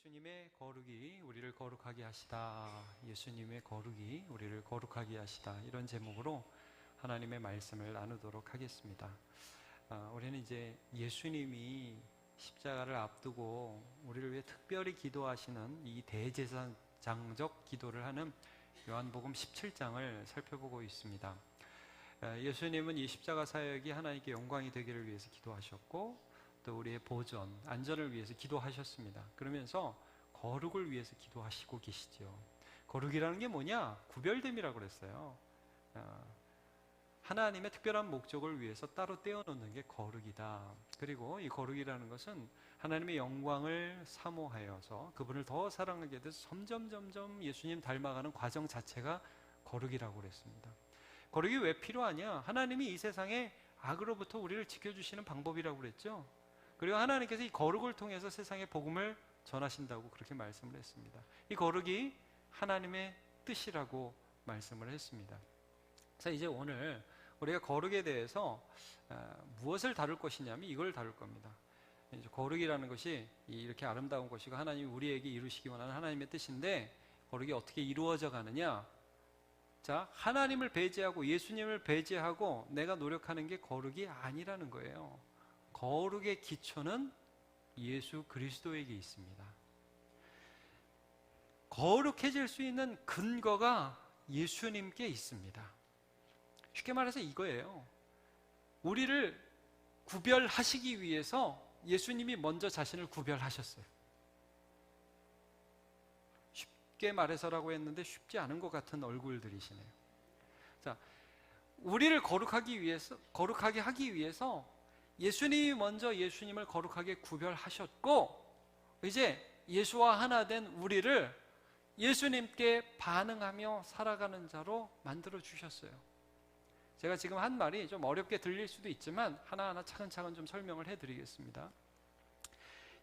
예수님의 거룩이 우리를 거룩하게 하시다. 예수님의 거룩이 우리를 거룩하게 하시다. 이런 제목으로 하나님의 말씀을 나누도록 하겠습니다. 아, 우리는 이제 예수님이 십자가를 앞두고 우리를 위해 특별히 기도하시는 이 대제사장적 기도를 하는 요한복음 17장을 살펴보고 있습니다. 아, 예수님은 이 십자가 사역이 하나님께 영광이 되기를 위해서 기도하셨고 또 우리의 보존, 안전을 위해서 기도하셨습니다. 그러면서 거룩을 위해서 기도하시고 계시죠. 거룩이라는 게 뭐냐? 구별됨이라고 그랬어요. 아, 하나님의 특별한 목적을 위해서 따로 떼어놓는 게 거룩이다. 그리고 이 거룩이라는 것은 하나님의 영광을 사모하여서 그분을 더 사랑하게 돼서 점점 점점 예수님 닮아가는 과정 자체가 거룩이라고 그랬습니다. 거룩이 왜 필요하냐? 하나님이 이 세상에 악으로부터 우리를 지켜주시는 방법이라고 그랬죠. 그리고 하나님께서 이 거룩을 통해서 세상에 복음을 전하신다고 그렇게 말씀을 했습니다. 이 거룩이 하나님의 뜻이라고 말씀을 했습니다. 자, 이제 오늘 우리가 거룩에 대해서 아, 무엇을 다룰 것이냐면 이걸 다룰 겁니다. 거룩이라는 것이 이렇게 아름다운 것이고 하나님이 우리에게 이루시기 원하는 하나님의 뜻인데 거룩이 어떻게 이루어져 가느냐? 자, 하나님을 배제하고 예수님을 배제하고 내가 노력하는 게 거룩이 아니라는 거예요. 거룩의 기초는 예수 그리스도에게 있습니다. 거룩해질 수 있는 근거가 예수님께 있습니다. 쉽게 말해서 이거예요. 우리를 구별하시기 위해서 예수님이 먼저 자신을 구별하셨어요. 쉽게 말해서라고 했는데 쉽지 않은 것 같은 얼굴들이시네요. 자, 우리를 거룩하기 위해서, 거룩하게 하기 위해서 예수님이 먼저 예수님을 거룩하게 구별하셨고, 이제 예수와 하나 된 우리를 예수님께 반응하며 살아가는 자로 만들어 주셨어요. 제가 지금 한 말이 좀 어렵게 들릴 수도 있지만 하나하나 차근차근 좀 설명을 해 드리겠습니다.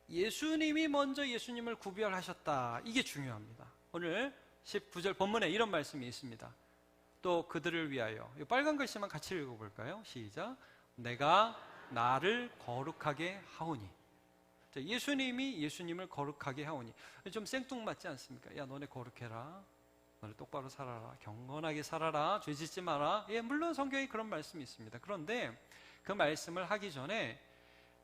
예수님이 먼저 예수님을 구별하셨다. 이게 중요합니다. 오늘 19절 본문에 이런 말씀이 있습니다. 또 그들을 위하여. 이 빨간 글씨만 같이 읽어 볼까요? 시작. 내가 나를 거룩하게 하오니. 자, 예수님이 예수님을 거룩하게 하오니. 좀 생뚱맞지 않습니까? 야, 너네 거룩해라. 너네 똑바로 살아라. 경건하게 살아라. 죄 짓지 마라. 예, 물론 성경에 그런 말씀이 있습니다. 그런데 그 말씀을 하기 전에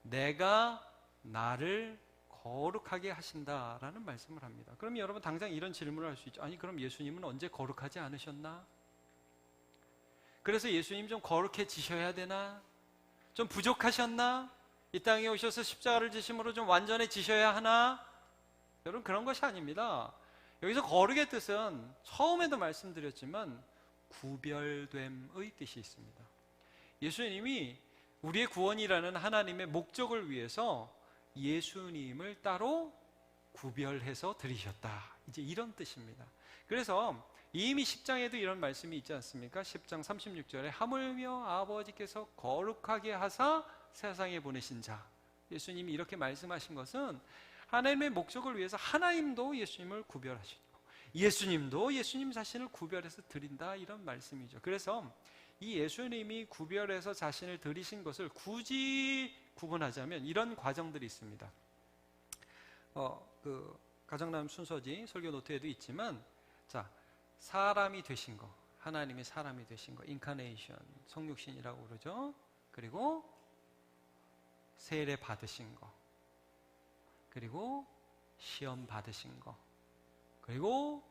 내가 나를 거룩하게 하신다라는 말씀을 합니다. 그럼 여러분 당장 이런 질문을 할 수 있죠. 아니, 그럼 예수님은 언제 거룩하지 않으셨나? 그래서 예수님 좀 거룩해지셔야 되나? 좀 부족하셨나? 이 땅에 오셔서 십자가를 지심으로 좀 완전해지셔야 하나? 여러분 그런 것이 아닙니다. 여기서 거룩의 뜻은 처음에도 말씀드렸지만 구별됨의 뜻이 있습니다. 예수님이 우리의 구원이라는 하나님의 목적을 위해서 예수님을 따로 구별해서 드리셨다. 이제 이런 뜻입니다. 그래서 이미 10장에도 이런 말씀이 있지 않습니까? 10장 36절에 하물며 아버지께서 거룩하게 하사 세상에 보내신 자. 예수님이 이렇게 말씀하신 것은 하나님의 목적을 위해서 하나님도 예수님을 구별하시고 예수님도 예수님 자신을 구별해서 드린다 이런 말씀이죠. 그래서 이 예수님이 구별해서 자신을 드리신 것을 굳이 구분하자면 이런 과정들이 있습니다. 어, 그 가정남 순서지 설교 노트에도 있지만 자 사람이 되신 거 하나님이 사람이 되신 거 인카네이션 성육신이라고 그러죠. 그리고 세례 받으신 거 그리고 시험 받으신 거 그리고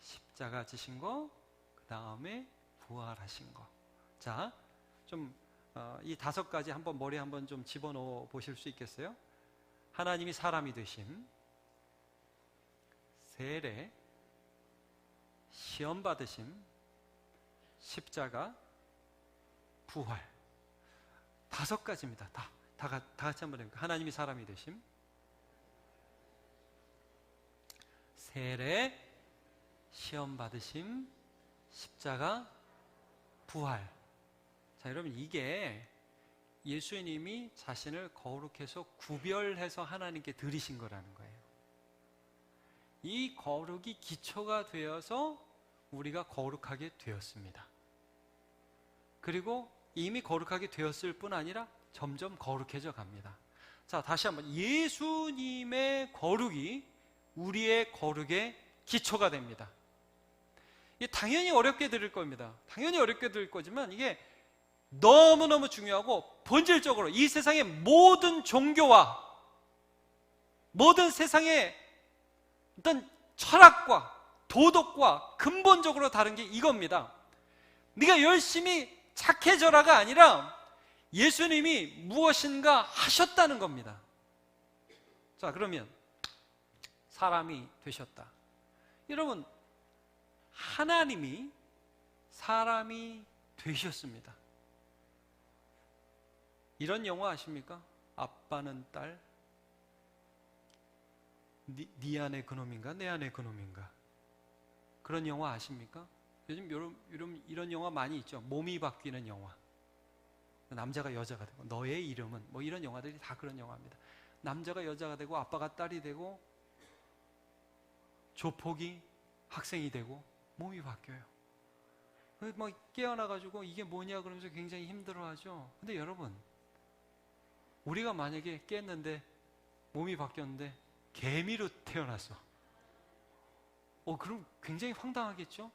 십자가 지신 거 그 다음에 부활하신 거. 자, 좀이 다섯 가지 한번 머리 한번 좀 집어넣어 보실 수 있겠어요? 하나님이 사람이 되심, 세례, 시험 받으심, 십자가, 부활. 다섯 가지입니다. 다. 다, 다 같이 한번 해볼까요? 하나님이 사람이 되심, 세례, 시험 받으심, 십자가, 부활. 자, 여러분, 이게 예수님이 자신을 거룩해서 구별해서 하나님께 드리신 거라는 거예요. 이 거룩이 기초가 되어서 우리가 거룩하게 되었습니다. 그리고 이미 거룩하게 되었을 뿐 아니라 점점 거룩해져 갑니다. 자, 다시 한번 예수님의 거룩이 우리의 거룩의 기초가 됩니다. 이게 당연히 어렵게 들을 겁니다. 당연히 어렵게 들을 거지만 이게 너무너무 중요하고 본질적으로 이 세상의 모든 종교와 모든 세상의 어떤 철학과 도덕과 근본적으로 다른 게 이겁니다. 네가 열심히 착해져라가 아니라 예수님이 무엇인가 하셨다는 겁니다. 자, 그러면 사람이 되셨다. 여러분, 하나님이 사람이 되셨습니다. 이런 영화 아십니까? 아빠는 딸. 네, 네 안에 그놈인가? 내 안에 그놈인가? 그런 영화 아십니까? 요즘 이런, 이런, 이런 영화 많이 있죠. 몸이 바뀌는 영화. 남자가 여자가 되고, 너의 이름은, 뭐 이런 영화들이 다 그런 영화입니다. 남자가 여자가 되고, 아빠가 딸이 되고, 조폭이 학생이 되고, 몸이 바뀌어요. 막 깨어나 가지고 이게 뭐냐 그러면서 굉장히 힘들어하죠. 근데 여러분, 우리가 만약에 깼는데 몸이 바뀌었는데 개미로 태어났어. 어, 그럼 굉장히 황당하겠죠?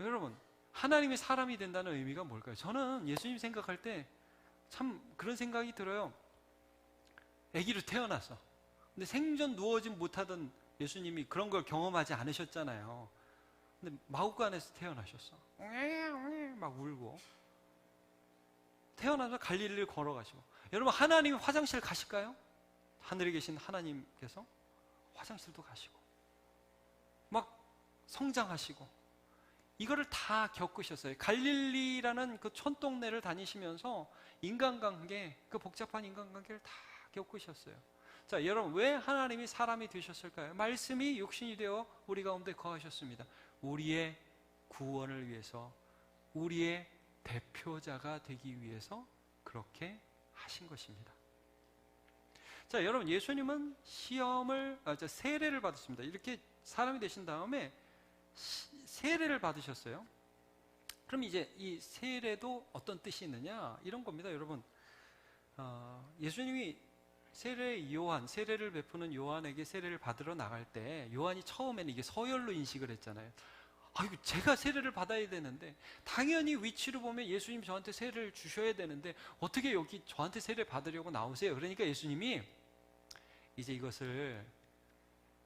여러분, 하나님이 사람이 된다는 의미가 뭘까요? 저는 예수님 생각할 때 참 그런 생각이 들어요. 아기로 태어났어. 근데 생전 누워진 못하던 예수님이 그런 걸 경험하지 않으셨잖아요. 근데 마구간에서 태어나셨어. 막 울고. 태어나서 갈릴리를 걸어가시고. 여러분, 하나님 화장실 가실까요? 하늘에 계신 하나님께서 화장실도 가시고. 막 성장하시고. 이거를 다 겪으셨어요. 갈릴리라는 그 촌동네를 다니시면서 인간관계, 그 복잡한 인간관계를 다 겪으셨어요. 자, 여러분, 왜 하나님이 사람이 되셨을까요? 말씀이 육신이 되어 우리 가운데 거하셨습니다. 우리의 구원을 위해서, 우리의 대표자가 되기 위해서 그렇게 하신 것입니다. 자, 여러분, 예수님은 시험을, 아, 저 세례를 받으십니다. 이렇게 사람이 되신 다음에 시, 세례를 받으셨어요. 그럼 이제 이 세례도 어떤 뜻이 있느냐? 이런 겁니다, 여러분. 어, 예수님이 세례 요한, 세례를 베푸는 요한에게 세례를 받으러 나갈 때 요한이 처음에는 이게 서열로 인식을 했잖아요. 아이고 제가 세례를 받아야 되는데 당연히 위치로 보면 예수님 저한테 세례를 주셔야 되는데 어떻게 여기 저한테 세례 받으려고 나오세요? 그러니까 예수님이 이제 이것을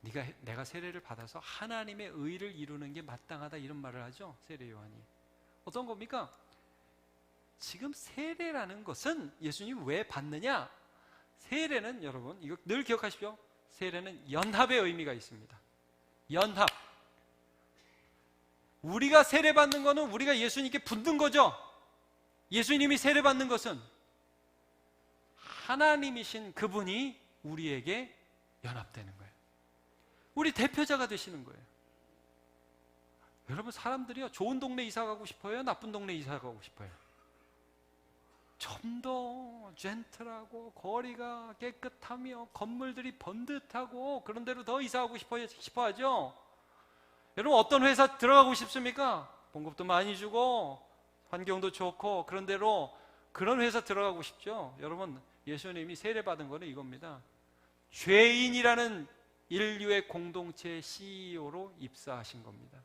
네가 내가 세례를 받아서 하나님의 의를 이루는 게 마땅하다 이런 말을 하죠. 세례 요한이. 어떤 겁니까? 지금 세례라는 것은 예수님 왜 받느냐? 세례는 여러분 이거 늘 기억하십시오. 세례는 연합의 의미가 있습니다. 연합. 우리가 세례 받는 거는 우리가 예수님께 붙는 거죠. 예수님이 세례 받는 것은 하나님이신 그분이 우리에게 연합되는 거예요. 우리 대표자가 되시는 거예요. 여러분 사람들이요 좋은 동네 이사 가고 싶어요, 나쁜 동네 이사 가고 싶어요. 좀 더 젠틀하고 거리가 깨끗하며 건물들이 번듯하고 그런 데로 더 이사하고 싶어 싶어 하죠. 여러분 어떤 회사 들어가고 싶습니까? 봉급도 많이 주고 환경도 좋고 그런 데로 그런 회사 들어가고 싶죠. 여러분 예수님이 세례 받은 거는 이겁니다. 죄인이라는 인류의 공동체 CEO로 입사하신 겁니다.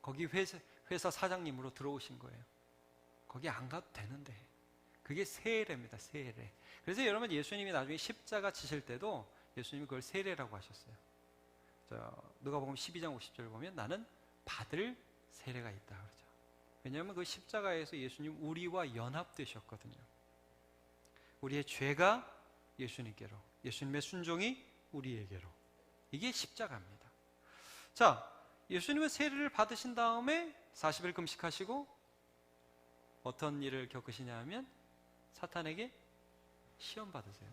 거기 회사, 회사 사장님으로 들어오신 거예요. 거기 안 가도 되는데. 그게 세례입니다, 세례. 그래서 여러분 예수님이 나중에 십자가 지실 때도 예수님이 그걸 세례라고 하셨어요. 자, 누가 보면 12장 50절 보면 나는 받을 세례가 있다 그러죠. 왜냐하면 그 십자가에서 예수님 우리와 연합되셨거든요. 우리의 죄가 예수님께로, 예수님의 순종이 우리에게로. 이게 십자가입니다. 자, 예수님은 세례를 받으신 다음에 40일 금식하시고 어떤 일을 겪으시냐 하면 사탄에게 시험 받으세요.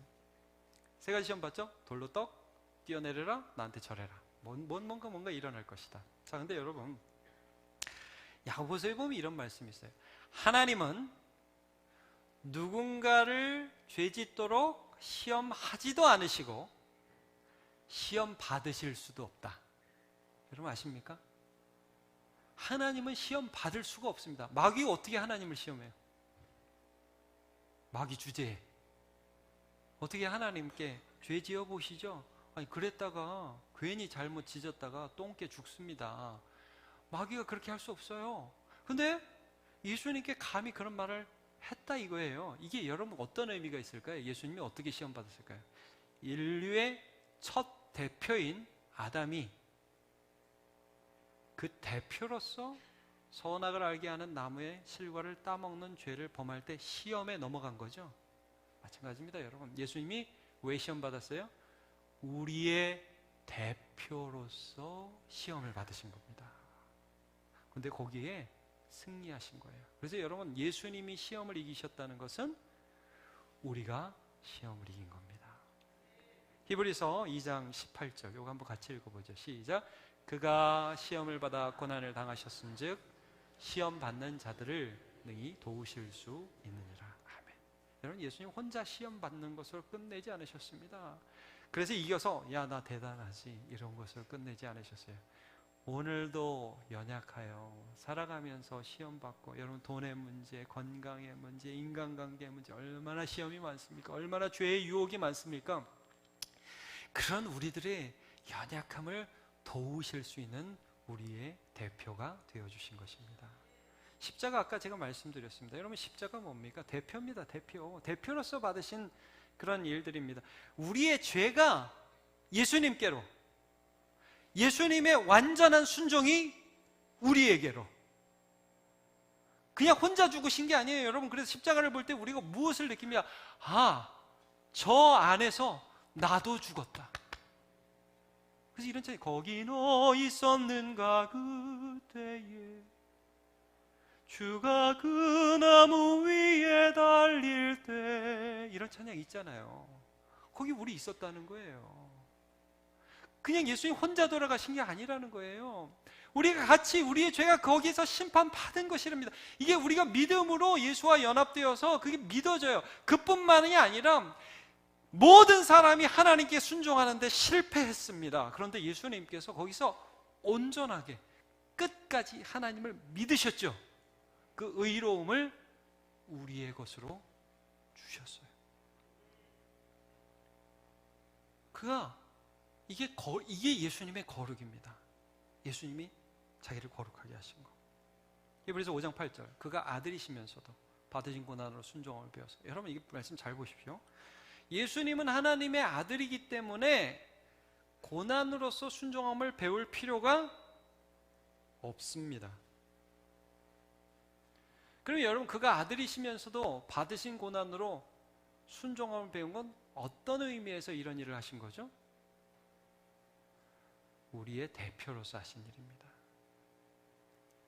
세 가지 시험 받죠? 돌로 떡 뛰어내려라 나한테 절해라. 뭔, 뭔 뭔가 뭔가 일어날 것이다. 자, 근데 여러분 야고보서에 보면 이런 말씀이 있어요. 하나님은 누군가를 죄짓도록 시험하지도 않으시고 시험 받으실 수도 없다. 여러분 아십니까? 하나님은 시험 받을 수가 없습니다. 마귀가 어떻게 하나님을 시험해요? 마귀 주제에 어떻게 하나님께 죄 지어 보시죠. 아니 그랬다가 괜히 잘못 지졌다가 똥개 죽습니다. 마귀가 그렇게 할 수 없어요. 근데 예수님께 감히 그런 말을 했다 이거예요. 이게 여러분 어떤 의미가 있을까요? 예수님이 어떻게 시험 받았을까요? 인류의 첫 대표인 아담이 그 대표로서 선악을 알게 하는 나무의 실과를 따먹는 죄를 범할 때 시험에 넘어간 거죠. 마찬가지입니다, 여러분. 예수님이 왜 시험 받았어요? 우리의 대표로서 시험을 받으신 겁니다. 근데 거기에 승리하신 거예요. 그래서 여러분, 예수님이 시험을 이기셨다는 것은 우리가 시험을 이긴 겁니다. 히브리서 2장 18절, 이거 한번 같이 읽어보죠. 시작. 그가 시험을 받아 고난을 당하셨은 즉 시험 받는 자들을 능히 도우실 수 있느니라. 아멘. 여러분 예수님 혼자 시험 받는 것을 끝내지 않으셨습니다. 그래서 이겨서 야 나 대단하지 이런 것을 끝내지 않으셨어요. 오늘도 연약하여 살아가면서 시험 받고 여러분 돈의 문제, 건강의 문제, 인간관계 문제 얼마나 시험이 많습니까? 얼마나 죄의 유혹이 많습니까? 그런 우리들의 연약함을 도우실 수 있는 우리의 대표가 되어 주신 것입니다. 십자가 아까 제가 말씀드렸습니다. 여러분 십자가 뭡니까? 대표입니다. 대표. 대표로서 받으신 그런 일들입니다. 우리의 죄가 예수님께로 예수님의 완전한 순종이 우리에게로 그냥 혼자 죽으신 게 아니에요, 여러분. 그래서 십자가를 볼 때 우리가 무엇을 느낍니까? 아, 저 안에서 나도 죽었다. 그래서 이런 찬양 거기 너 있었는가 그때에 주가 그 나무 위에 달릴 때 이런 찬양 있잖아요. 거기 우리 있었다는 거예요. 그냥 예수님 혼자 돌아가신 게 아니라는 거예요. 우리가 같이 우리의 죄가 거기서 심판받은 것이랍니다. 이게 우리가 믿음으로 예수와 연합되어서 그게 믿어져요. 그뿐만이 아니라 모든 사람이 하나님께 순종하는데 실패했습니다. 그런데 예수님께서 거기서 온전하게 끝까지 하나님을 믿으셨죠. 그 의로움을 우리의 것으로 주셨어요. 그가 이게 거, 이게 예수님의 거룩입니다. 예수님이 자기를 거룩하게 하신 거. 히브리서 5장 8절. 그가 아들이시면서도 받으신 고난으로 순종함을 배워서. 여러분 이게 말씀 잘 보십시오. 예수님은 하나님의 아들이기 때문에 고난으로서 순종함을 배울 필요가 없습니다. 그럼 여러분 그가 아들이시면서도 받으신 고난으로 순종함을 배운 건 어떤 의미에서 이런 일을 하신 거죠? 우리의 대표로서 하신 일입니다.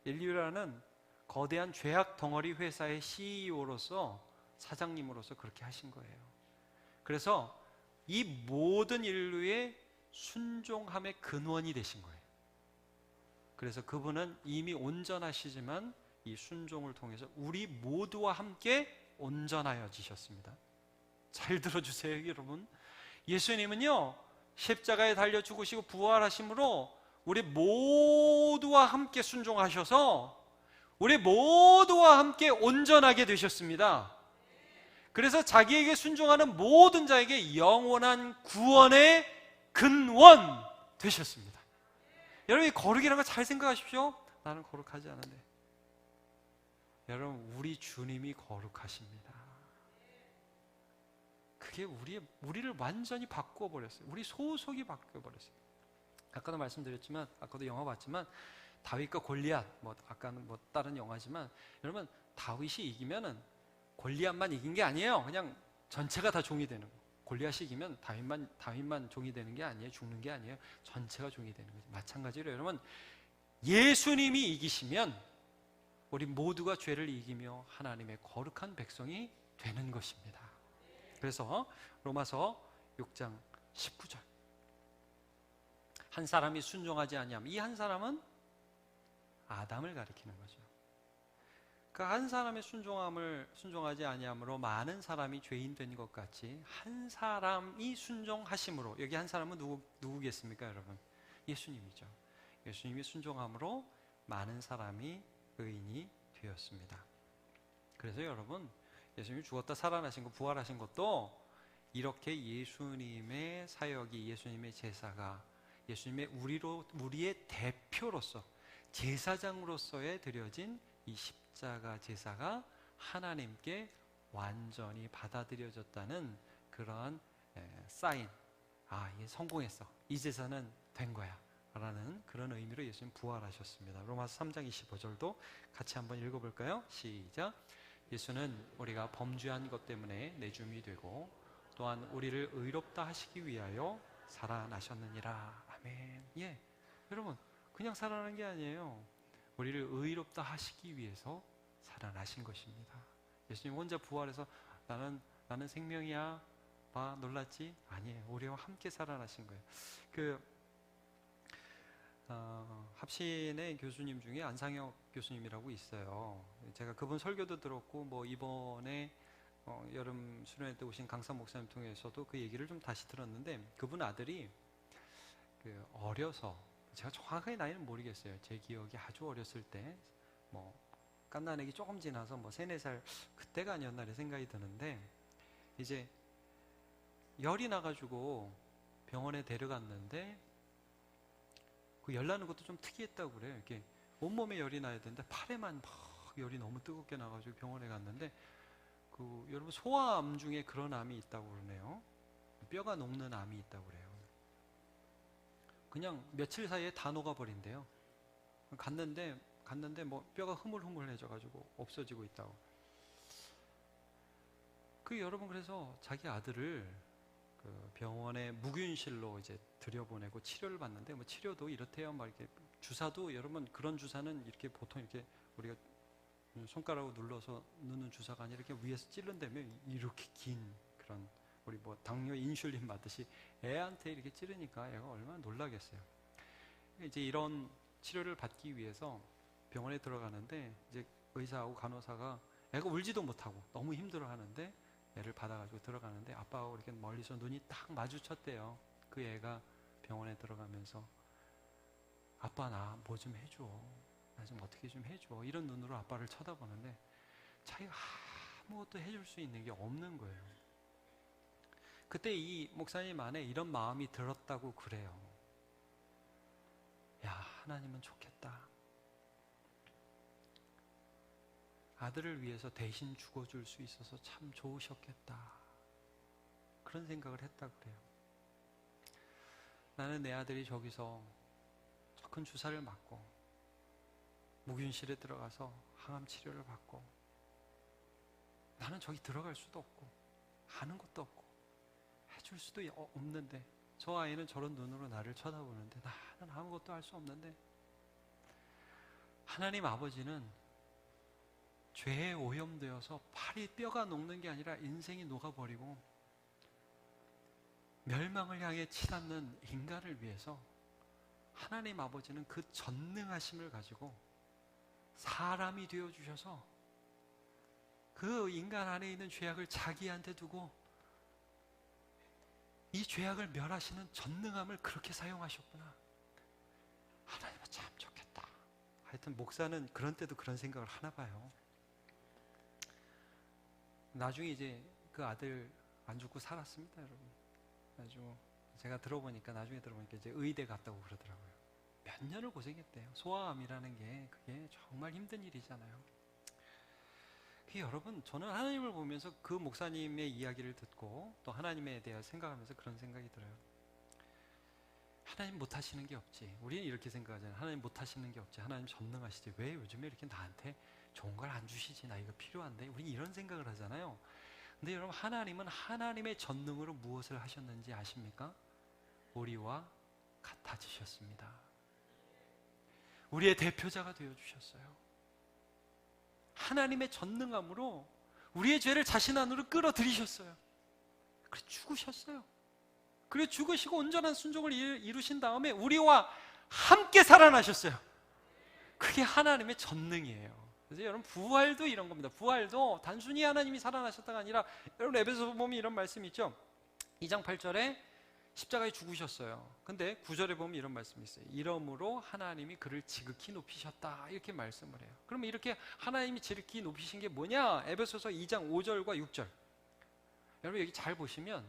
인류라는 거대한 죄악 덩어리 회사의 CEO로서 사장님으로서 그렇게 하신 거예요. 그래서 이 모든 인류의 순종함의 근원이 되신 거예요. 그래서 그분은 이미 온전하시지만 이 순종을 통해서 우리 모두와 함께 온전하여지셨습니다. 잘 들어주세요, 여러분. 예수님은요, 십자가에 달려 죽으시고 부활하심으로 우리 모두와 함께 순종하셔서 우리 모두와 함께 온전하게 되셨습니다. 그래서 자기에게 순종하는 모든 자에게 영원한 구원의 근원 되셨습니다. 여러분, 이 거룩이라는 거 잘 생각하십시오. 나는 거룩하지 않은데. 여러분, 우리 주님이 거룩하십니다. 그게 우리의, 우리를 완전히 바꾸어 버렸어요. 우리 소속이 바뀌어 버렸어요. 아까도 말씀드렸지만, 아까도 영화 봤지만, 다윗과 골리앗, 뭐, 아까는 뭐 다른 영화지만, 여러분, 다윗이 이기면은 골리앗만 이긴 게 아니에요. 그냥 전체가 다 종이 되는 거. 골리앗이 이기면 다윗만 다윗만 종이 되는 게 아니에요. 죽는 게 아니에요. 전체가 종이 되는 거죠. 마찬가지로 여러분 예수님이 이기시면 우리 모두가 죄를 이기며 하나님의 거룩한 백성이 되는 것입니다. 그래서 로마서 6장 19절 한 사람이 순종하지 아니하면 이한 사람은 아담을 가리키는 거죠. 그 한 사람의 순종함을 순종하지 아니함으로 많은 사람이 죄인 된 것 같이 한 사람이 순종하심으로 여기 한 사람은 누구 누구겠습니까, 여러분? 예수님이죠. 예수님이 순종함으로 많은 사람이 의인이 되었습니다. 그래서 여러분 예수님이 죽었다 살아나신 거 부활하신 것도 이렇게 예수님의 사역이 예수님의 제사가 예수님의 우리로 우리의 대표로서 제사장으로서의 드려진 이 십자가 제사가 하나님께 완전히 받아들여졌다는 에, 사인. 아, 이게 성공했어. 이 제사는 된 거야. 라는 그런 의미로 예수님 부활하셨습니다. 로마서 3장 25절도 같이 한번 읽어볼까요? 시작. 예수는 우리가 범죄한 것 때문에 내줌이 되고 또한 우리를 의롭다 하시기 위하여 살아나셨느니라. 아멘. 예. 여러분, 그냥 살아난 게 아니에요. 우리를 의롭다 하시기 위해서 살아나신 것입니다. 예수님 혼자 부활해서 나는 나는 생명이야. 봐 놀랐지? 아니에요. 우리와 함께 살아나신 거예요. 그 어, 합신의 교수님 중에 안상혁 교수님이라고 있어요. 제가 그분 설교도 들었고 뭐 이번에 어, 여름 수련회 때 오신 강사 목사님 통해서도 그 얘기를 좀 다시 들었는데 그분 아들이 그 어려서 제가 정확하게 나이는 모르겠어요. 제 기억이 아주 어렸을 때 뭐 깐난애기 조금 지나서 뭐 세네 살 그때가 아니었나 내 생각이 드는데 이제 열이 나가지고 병원에 데려갔는데 그 열 나는 것도 좀 특이했다고 그래요. 이렇게 온몸에 열이 나야 되는데 팔에만 막 열이 너무 뜨겁게 나가지고 병원에 갔는데 그 여러분 소아암 중에 그런 암이 있다고 그러네요. 뼈가 녹는 암이 있다고 그래요. 그냥 며칠 사이에 다 녹아버린대요. 갔는데 갔는데 뭐 뼈가 흐물흐물해져 가지고 없어지고 있다고. 그 여러분 그래서 자기 아들을 그 병원에 무균실로 이제 들여보내고 치료를 받는데 뭐 치료도 이렇대요. 막 이렇게 주사도 여러분 그런 주사는 이렇게 보통 이렇게 우리가 손가락으로 눌러서 넣는 주사가 아니라 이렇게 위에서 찌른다면 이렇게 긴 그런 우리 뭐 당뇨 인슐린 맞듯이 애한테 이렇게 찌르니까 애가 얼마나 놀라겠어요. 이제 이런 치료를 받기 위해서 병원에 들어가는데 이제 의사하고 간호사가 애가 울지도 못하고 너무 힘들어 하는데 애를 받아가지고 들어가는데 아빠하고 이렇게 멀리서 눈이 딱 마주쳤대요. 그 애가 병원에 들어가면서 아빠 나 뭐 좀 해줘. 나 좀 어떻게 좀 해줘. 이런 눈으로 아빠를 쳐다보는데 자기가 아무것도 해줄 수 있는 게 없는 거예요. 그때 이 목사님 안에 이런 마음이 들었다고 그래요. 야, 하나님은 좋겠다. 아들을 위해서 대신 죽어줄 수 있어서 참 좋으셨겠다. 그런 생각을 했다 그래요. 나는 내 아들이 저기서 저 큰 주사를 맞고 무균실에 들어가서 항암 치료를 받고 나는 저기 들어갈 수도 없고 하는 것도 없고 해줄 수도 어, 없는데 저 아이는 저런 눈으로 나를 쳐다보는데 나는 아무것도 할 수 없는데 하나님 아버지는 죄에 오염되어서 팔이 뼈가 녹는 게 아니라 인생이 녹아버리고 멸망을 향해 치닫는 인간을 위해서 하나님 아버지는 그 전능하심을 가지고 사람이 되어 주셔서 그 인간 안에 있는 죄악을 자기한테 두고 이 죄악을 멸하시는 전능함을 그렇게 사용하셨구나. 하나님은 참 좋겠다. 하여튼 목사는 그런 때도 그런 생각을 하나 봐요. 나중에 이제 그 아들 안 죽고 살았습니다, 여러분. 나중에 제가 들어보니까 나중에 들어보니까 이제 의대 갔다고 그러더라고요. 몇 년을 고생했대요. 소아암이라는 게 그게 정말 힘든 일이잖아요. 그 여러분, 저는 하나님을 보면서 그 목사님의 이야기를 듣고 또 하나님에 대해 생각하면서 그런 생각이 들어요. 하나님 못 하시는 게 없지. 우리는 이렇게 생각하잖아요. 하나님 못 하시는 게 없지. 하나님 전능하시지. 왜 요즘에 이렇게 나한테 좋은 걸 안 주시지? 나 이거 필요한데. 우리 이런 생각을 하잖아요. 근데 여러분, 하나님은 하나님의 전능으로 무엇을 하셨는지 아십니까? 우리와 같아지셨습니다. 우리의 대표자가 되어 주셨어요. 하나님의 전능함으로 우리의 죄를 자신 안으로 끌어들이셨어요. 그래 죽으셨어요. 그래 죽으시고 온전한 순종을 이루신 다음에 우리와 함께 살아나셨어요. 그게 하나님의 전능이에요. 그래서 여러분 부활도 이런 겁니다. 부활도 단순히 하나님이 살아나셨다가 아니라 여러분 에베소 보면 이런 말씀이 있죠. 2장 8절에 십자가에 죽으셨어요. 근데 9절에 보면 이런 말씀이 있어요. 이러므로 하나님이 그를 지극히 높이셨다. 이렇게 말씀을 해요. 그러면 이렇게 하나님이 지극히 높이신 게 뭐냐? 에베소서 2장 5절과 6절. 여러분 여기 잘 보시면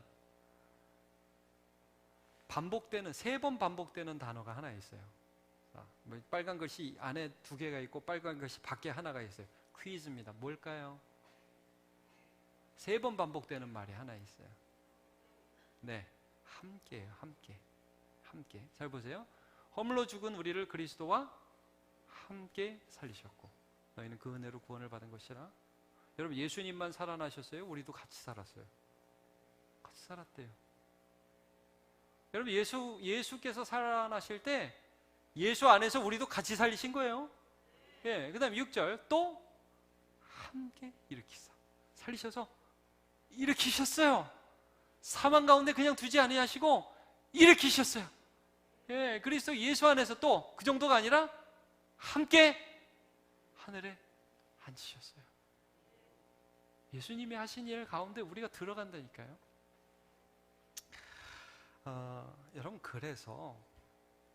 반복되는 세 번 반복되는 단어가 하나 있어요. 자, 뭐 빨간 글씨 안에 두 개가 있고 빨간 글씨 밖에 하나가 있어요. 퀴즈입니다. 뭘까요? 세 번 반복되는 말이 하나 있어요. 네, 함께예요. 함께, 함께. 잘 보세요. 허물로 죽은 우리를 그리스도와 함께 살리셨고 너희는 그 은혜로 구원을 받은 것이라. 여러분 예수님만 살아나셨어요? 우리도 같이 살았어요. 같이 살았대요. 여러분 예수 예수께서 살아나실 때 예수 안에서 우리도 같이 살리신 거예요. 예. 그 다음 6절 또 함께 일으키사 살리셔서 일으키셨어요. 사망 가운데 그냥 두지 아니하시고 일으키셨어요. 예. 그리스도 예수 안에서 또 그 정도가 아니라 함께 하늘에 앉으셨어요. 예수님이 하신 일 가운데 우리가 들어간다니까요. 어, 여러분 그래서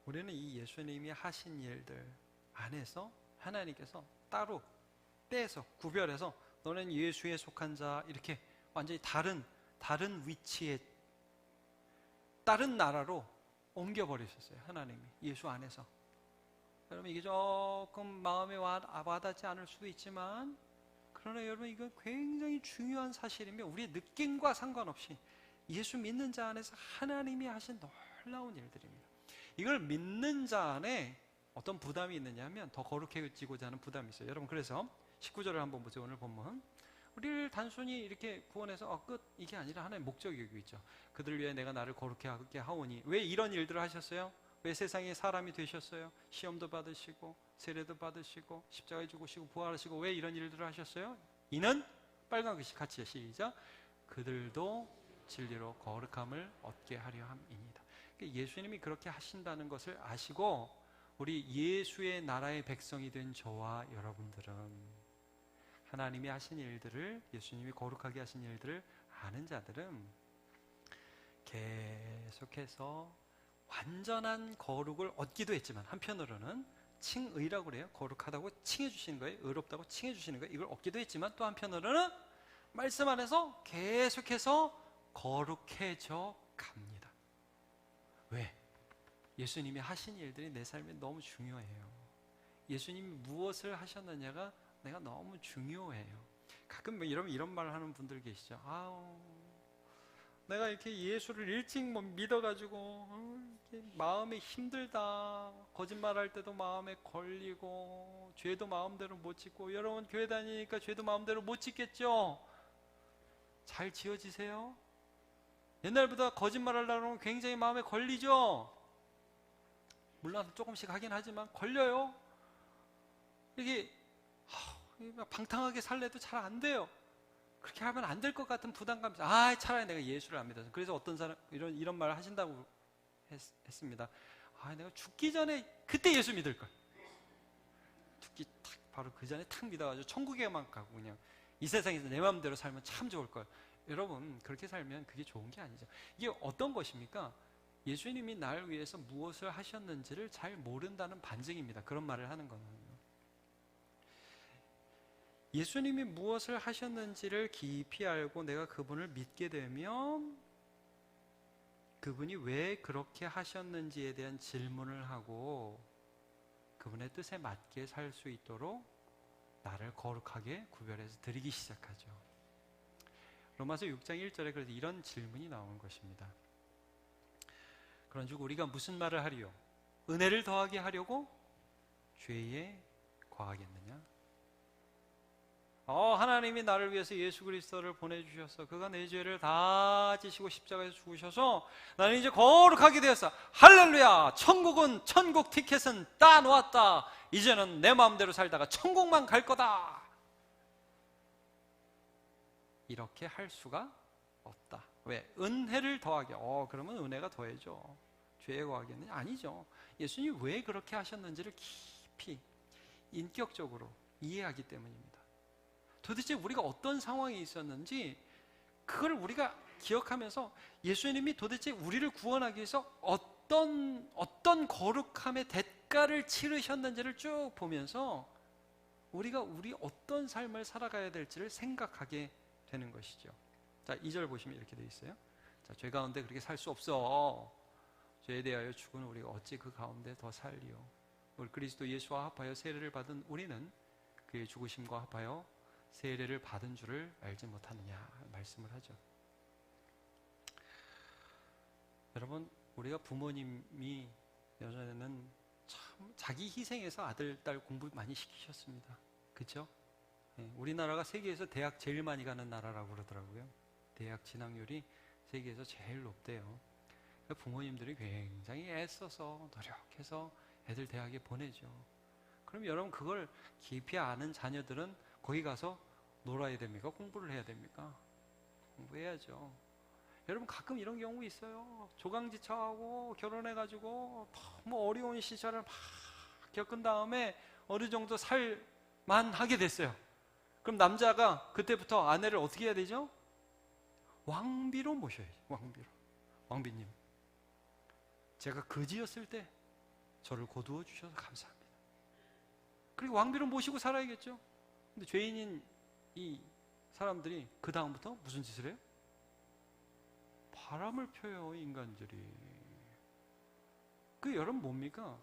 우리는 이 예수님이 하신 일들 안에서 하나님께서 따로 떼서 구별해서 너는 예수에 속한 자 이렇게 완전히 다른 다른 위치에 다른 나라로 옮겨 버리셨어요. 하나님이 예수 안에서. 여러분 이게 조금 마음에 와, 와닿지 않을 수도 있지만 그러나 여러분 이건 굉장히 중요한 사실이며 우리의 느낌과 상관없이 예수 믿는 자 안에서 하나님이 하신 놀라운 일들입니다. 이걸 믿는 자 안에 어떤 부담이 있느냐면 더 거룩해지고자 하는 부담이 있어요. 여러분 그래서 19절을 한번 보세요. 오늘 본문. 우리를 단순히 이렇게 구원해서 어, 끝 이게 아니라 하나의 목적이 여기 있죠. 그들 위해 내가 나를 거룩해 하게 하오니 왜 이런 일들을 하셨어요? 왜 세상에 사람이 되셨어요? 시험도 받으시고 세례도 받으시고 십자가에 죽으시고 부활하시고 왜 이런 일들을 하셨어요? 이는 빨간 글씨 같이 시작. 그들도 진리로 거룩함을 얻게 하려 함입니다. 예수님이 그렇게 하신다는 것을 아시고 우리 예수의 나라의 백성이 된 저와 여러분들은 하나님이 하신 일들을 예수님이 거룩하게 하신 일들을 아는 자들은 계속해서 완전한 거룩을 얻기도 했지만 한편으로는 칭의라고 그래요. 거룩하다고 칭해 주시는 거예요. 의롭다고 칭해 주시는 거예요. 이걸 얻기도 했지만 또 한편으로는 말씀 안에서 계속해서 거룩해져 갑니다. 왜? 예수님이 하신 일들이 내 삶에 너무 중요해요. 예수님이 무엇을 하셨느냐가 내가 너무 중요해요. 가끔 뭐 이런 이런 말 하는 분들 계시죠. 아우, 내가 이렇게 예수를 일찍 뭐 믿어가지고 어, 마음이 힘들다. 거짓말할 때도 마음에 걸리고 죄도 마음대로 못 짓고 여러분 교회 다니니까 죄도 마음대로 못 짓겠죠. 잘 지어지세요. 옛날보다 거짓말 하려면 굉장히 마음에 걸리죠. 물론 조금씩 하긴 하지만 걸려요. 이게 방탕하게 살래도 잘 안 돼요. 그렇게 하면 안 될 것 같은 부담감이 아 차라리 내가 예수를 안 믿어서 그래서 어떤 사람 이런 이런 말을 하신다고 했, 습니다아 내가 죽기 전에 그때 예수 믿을 걸. 죽기 탁 바로 그 전에 탁 믿어가지고 천국에만 가고 그냥 이 세상에서 내 마음대로 살면 참 좋을 걸. 여러분 그렇게 살면 그게 좋은 게 아니죠. 이게 어떤 것입니까? 예수님이 나를 위해서 무엇을 하셨는지를 잘 모른다는 반증입니다. 그런 말을 하는 거는. 예수님이 무엇을 하셨는지를 깊이 알고 내가 그분을 믿게 되면 그분이 왜 그렇게 하셨는지에 대한 질문을 하고 그분의 뜻에 맞게 살 수 있도록 나를 거룩하게 구별해서 드리기 시작하죠. 로마서 6장 1절에 그래서 이런 질문이 나오는 것입니다. 그런즉 우리가 무슨 말을 하리요? 은혜를 더하게 하려고 죄에 과하겠느냐? 어, 하나님이 나를 위해서 예수 그리스도를 보내주셔서 그가 내 죄를 다 지시고 십자가에서 죽으셔서 나는 이제 거룩하게 되었어. 할렐루야! 천국은, 천국 티켓은 따놓았다. 이제는 내 마음대로 살다가 천국만 갈 거다. 이렇게 할 수가 없다. 왜? 은혜를 더하게. 어, 그러면 은혜가 더해져. 죄에 과하겠느냐? 아니죠. 예수님이 왜 그렇게 하셨는지를 깊이, 인격적으로 이해하기 때문입니다. 도대체 우리가 어떤 상황에 있었는지 그걸 우리가 기억하면서 예수님이 도대체 우리를 구원하기 위해서 어떤 어떤 거룩함의 대가를 치르셨는지를 쭉 보면서 우리가 우리 어떤 삶을 살아가야 될지를 생각하게 되는 것이죠. 자, 2절 보시면 이렇게 돼 있어요. 자, 죄 가운데 그렇게 살 수 없어. 죄에 대하여 죽은 우리가 어찌 그 가운데 더 살리요 우리 그리스도 예수와 합하여 세례를 받은 우리는 그의 죽으심과 합하여 세례를 받은 줄을 알지 못하느냐 말씀을 하죠. 여러분 우리가 부모님이 예전에는 참 자기 희생해서 아들 딸 공부 많이 시키셨습니다. 그렇죠? 우리나라가 세계에서 대학 제일 많이 가는 나라라고 그러더라고요. 대학 진학률이 세계에서 제일 높대요. 그러니까 부모님들이 굉장히 애써서 노력해서 애들 대학에 보내죠. 그럼 여러분 그걸 깊이 아는 자녀들은 거기 가서 놀아야 됩니까? 공부를 해야 됩니까? 공부해야죠. 여러분 가끔 이런 경우 있어요. 조강지처하고 결혼해가지고 너무 어려운 시절을 막 겪은 다음에 어느 정도 살만 하게 됐어요. 그럼 남자가 그때부터 아내를 어떻게 해야 되죠? 왕비로 모셔야죠. 왕비로. 왕비님. 제가 거지였을 때 저를 거두어 주셔서 감사합니다. 그리고 왕비로 모시고 살아야겠죠. 근데 죄인인 이 사람들이 그 다음부터 무슨 짓을 해요? 바람을 펴요 인간들이. 그 여러분 뭡니까?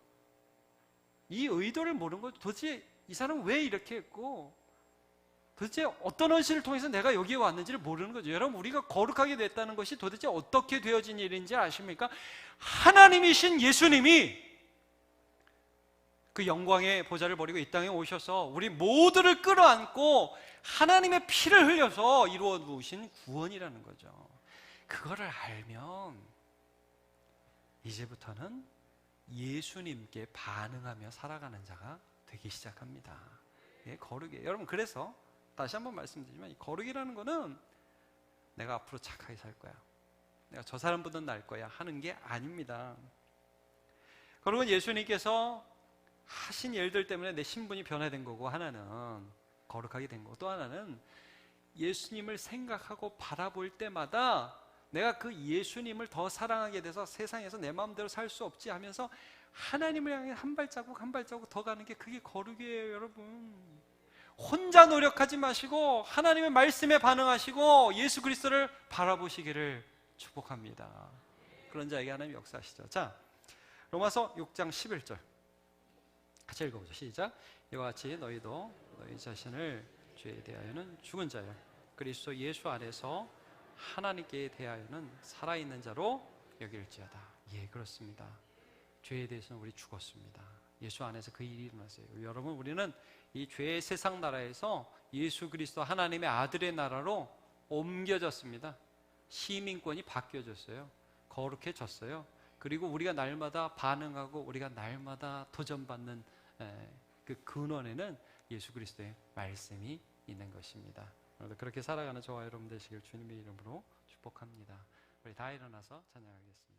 이 의도를 모르는 거죠. 도대체 이 사람은 왜 이렇게 했고 도대체 어떤 원시를 통해서 내가 여기에 왔는지를 모르는 거죠. 여러분 우리가 거룩하게 됐다는 것이 도대체 어떻게 되어진 일인지 아십니까? 하나님이신 예수님이 그 영광의 보좌를 버리고 이 땅에 오셔서 우리 모두를 끌어안고 하나님의 피를 흘려서 이루어 놓으신 구원이라는 거죠. 그거를 알면 이제부터는 예수님께 반응하며 살아가는 자가 되기 시작합니다. 예, 거룩이 여러분 그래서 다시 한번 말씀드리지만 이 거룩이라는 거는 내가 앞으로 착하게 살 거야. 내가 저 사람보다 나을 거야 하는 게 아닙니다. 거룩은 예수님께서 하신 일들 때문에 내 신분이 변화된 거고 하나는 거룩하게 된 거고 또 하나는 예수님을 생각하고 바라볼 때마다 내가 그 예수님을 더 사랑하게 돼서 세상에서 내 마음대로 살 수 없지 하면서 하나님을 향해 한 발자국 한 발자국 더 가는 게 그게 거룩이에요, 여러분. 혼자 노력하지 마시고 하나님의 말씀에 반응하시고 예수 그리스도를 바라보시기를 축복합니다. 그런 자에게 하나님 역사하시죠. 자, 로마서 6장 11절. 같이 읽어보죠. 시작. 이와 같이 너희도 너희 자신을 죄에 대하여는 죽은 자요. 그리스도 예수 안에서 하나님께 대하여는 살아있는 자로 여길지어다. 예, 그렇습니다. 죄에 대해서는 우리 죽었습니다. 예수 안에서 그 일이 일어났어요. 여러분, 우리는 이 죄의 세상 나라에서 예수 그리스도 하나님의 아들의 나라로 옮겨졌습니다. 시민권이 바뀌어졌어요. 거룩해졌어요. 그리고 우리가 날마다 반응하고 우리가 날마다 도전받는 그 근원에는 예수 그리스도의 말씀이 있는 것입니다. 그렇게 살아가는 저와 여러분 되시길 주님의 이름으로 축복합니다. 우리 다 일어나서 찬양하겠습니다.